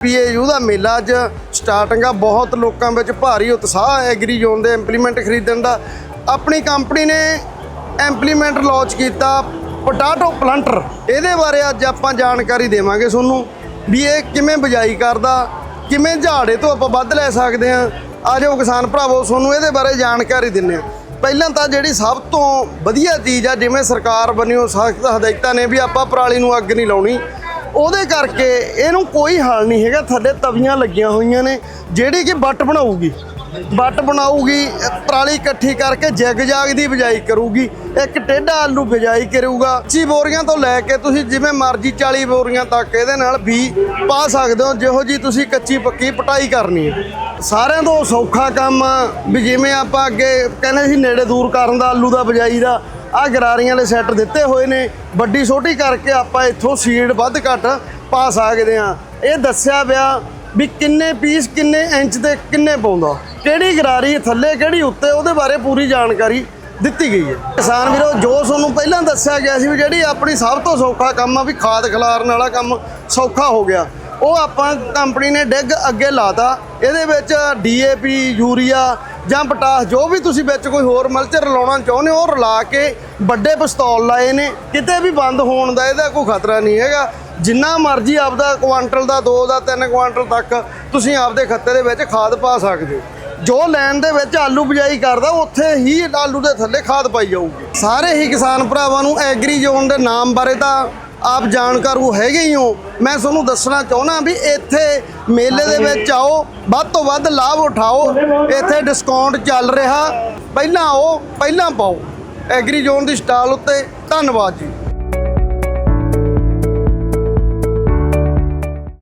PAU ਦਾ ਮੇਲਾ ਅੱਜ starting ਆ। ਬਹੁਤ ਲੋਕਾਂ ਵਿੱਚ ਭਾਰੀ ਉਤਸ਼ਾਹ ਹੈ ਐਗਰੀ ਜ਼ੋਨ ਦੇ ਇੰਪਲੀਮੈਂਟ ਖਰੀਦਣ ਦਾ। ਆਪਣੀ ਕੰਪਨੀ ਨੇ ਇੰਪਲੀਮੈਂਟ ਲਾਂਚ ਕੀਤਾ ਪੋਟਾਟੋ ਪਲੰਟਰ ਇਹਦੇ ਬਾਰੇ ਅੱਜ ਆਪਾਂ ਜਾਣਕਾਰੀ ਦੇਵਾਂਗੇ ਤੁਹਾਨੂੰ ਵੀ ਇਹ ਕਿਵੇਂ ਬਿਜਾਈ ਕਰਦਾ, ਕਿਵੇਂ ਝਾੜੇ ਤੋਂ ਆਪਾਂ ਵੱਧ ਲੈ ਸਕਦੇ ਹਾਂ। ਆਜੋ ਕਿਸਾਨ ਭਰਾਵੋ, ਤੁਹਾਨੂੰ ਇਹਦੇ ਬਾਰੇ ਜਾਣਕਾਰੀ ਦਿੰਨੇ ਆ ਪਹਿਲਾਂ ਤਾਂ ਜਿਹੜੀ ਸਭ ਤੋਂ ਵਧੀਆ ਚੀਜ਼ ਆ, ਜਿਵੇਂ ਸਰਕਾਰ ਬਣਿਓ, ਸਖਤ ਹਦਾਇਤਾਂ ਨੇ ਵੀ ਆਪਾਂ ਪਰਾਲੀ ਨੂੰ ਅੱਗ ਨਹੀਂ ਲਾਉਣੀ। ਉਹਦੇ ਕਰਕੇ ਇਹਨੂੰ ਕੋਈ ਹਾਲ ਨਹੀਂ ਹੈਗਾ। ਥੱਲੇ ਤਵੀਆਂ ਲੱਗੀਆਂ ਹੋਈਆਂ ਨੇ, ਜਿਹੜੀ ਕਿ ਬੱਟ ਬਣਾਊਗੀ। ਬੱਟ ਬਣਾਊਗੀ, ਪਰਾਲੀ ਇਕੱਠੀ ਕਰਕੇ ਜਗ ਜਾਗ ਦੀ ਬਿਜਾਈ ਕਰੂਗੀ। ਇੱਕ ਟੇਢਾ ਆਲੂ ਬਿਜਾਈ ਕਰੂਗਾ। 25 ਬੋਰੀਆਂ ਤੋਂ ਲੈ ਕੇ ਤੁਸੀਂ ਜਿਵੇਂ ਮਰਜ਼ੀ 40 ਬੋਰੀਆਂ ਤੱਕ ਇਹਦੇ ਨਾਲ ਵੀ ਪਾ ਸਕਦੇ ਹੋ। ਜਿਹੋ ਜੀ ਤੁਸੀਂ ਕੱਚੀ ਪੱਕੀ ਪਟਾਈ ਕਰਨੀ ਹੈ। ਸਾਰਿਆਂ ਤੋਂ ਸੌਖਾ ਕੰਮ ਵੀ ਜਿਵੇਂ ਆਪਾਂ ਅੱਗੇ ਕਹਿੰਦੇ ਸੀ, ਨੇੜੇ ਦੂਰ ਕਰਨ ਦਾ, ਆਲੂ ਦਾ ਬਿਜਾਈ ਦਾ। ਆ ਗਰਾਰੀਆਂ ਵਾਲੇ ਸੈੱਟ ਦਿੱਤੇ ਹੋਏ ਨੇ। ਵੱਡੀ ਛੋਟੀ ਕਰਕੇ ਆਪਾਂ ਇੱਥੋਂ ਸੀਡ ਵੱਧ ਘੱਟ ਪਾ ਸਕਦੇ ਆ ਇਹ ਦੱਸਿਆ ਪਿਆ ਵੀ ਕਿੰਨੇ ਪੀਸ, ਕਿੰਨੇ ਇੰਚ ਤੇ ਕਿੰਨੇ ਪਾਉਂਦਾ। ਕਿਹੜੀ ਗਰਾਰੀ ਥੱਲੇ, ਕਿਹੜੀ ਉੱਤੇ, ਉਹਦੇ ਬਾਰੇ ਪੂਰੀ ਜਾਣਕਾਰੀ ਦਿੱਤੀ ਗਈ ਹੈ। ਕਿਸਾਨ ਵੀਰੋ, ਜੋ ਤੁਹਾਨੂੰ ਪਹਿਲਾਂ ਦੱਸਿਆ ਗਿਆ ਸੀ ਵੀ ਜਿਹੜੀ ਆਪਣੀ ਸਭ ਤੋਂ ਸੌਖਾ ਕੰਮ ਆ, ਵੀ ਖਾਦ ਖਿਲਾਰਨ ਵਾਲਾ ਕੰਮ ਸੌਖਾ ਹੋ ਗਿਆ। ਉਹ ਆਪਾਂ ਕੰਪਨੀ ਨੇ ਡਿੱਗ ਅੱਗੇ ਲਾਤਾ। ਇਹਦੇ ਵਿੱਚ ਡੀਏਪੀ ਯੂਰੀਆ ਜਾਂ ਪਟਾਸ, ਜੋ ਵੀ ਤੁਸੀਂ ਵਿੱਚ ਕੋਈ ਹੋਰ ਮਲਚਰ ਲਾਉਣਾ ਚਾਹੁੰਦੇ ਹੋ, ਉਹ ਰਲਾ ਕੇ ਵੱਡੇ ਪਿਸਤੌਲ ਲਾਏ ਨੇ। ਕਿਤੇ ਵੀ ਬੰਦ ਹੋਣ ਦਾ ਇਹਦਾ ਕੋਈ ਖਤਰਾ ਨਹੀਂ ਹੈਗਾ। ਜਿੰਨਾ ਮਰਜ਼ੀ ਆਪਦਾ ਕੁਆਂਟਲ ਦਾ 2 ਦਾ 3 ਕੁਆਂਟਲ ਤੱਕ ਤੁਸੀਂ ਆਪਦੇ ਖੱਤੇ ਦੇ ਵਿੱਚ ਖਾਦ ਪਾ ਸਕਦੇ ਹੋ। ਜੋ ਲੈਣ ਦੇ ਵਿੱਚ ਆਲੂ ਬਿਜਾਈ ਕਰਦਾ, ਉੱਥੇ ਹੀ ਆਲੂ ਦੇ ਥੱਲੇ ਖਾਦ ਪਾਈ ਜਾਊਗੀ। ਸਾਰੇ ਹੀ ਕਿਸਾਨ ਭਰਾਵਾਂ ਨੂੰ ਐਗਰੀ ਜ਼ੋਨ ਦੇ ਨਾਮ ਬਾਰੇ ਤਾਂ ਆਪ ਜਾਣਕਾਰੂ ਹੈਗੇ ਹੀ ਹੋ। ਮੈਂ ਤੁਹਾਨੂੰ ਦੱਸਣਾ ਚਾਹੁੰਦਾ ਵੀ ਇੱਥੇ ਮੇਲੇ ਦੇ ਵਿੱਚ ਆਓ, ਵੱਧ ਤੋਂ ਵੱਧ ਲਾਭ ਉਠਾਓ। ਇੱਥੇ ਡਿਸਕਾਊਂਟ ਚੱਲ ਰਿਹਾ। ਪਹਿਲਾਂ ਆਓ, ਪਹਿਲਾਂ ਪਾਓ। ਐਗਰੀ ਜ਼ੋਨ ਦੀ ਸਟਾਲ ਉੱਤੇ। ਧੰਨਵਾਦ ਜੀ।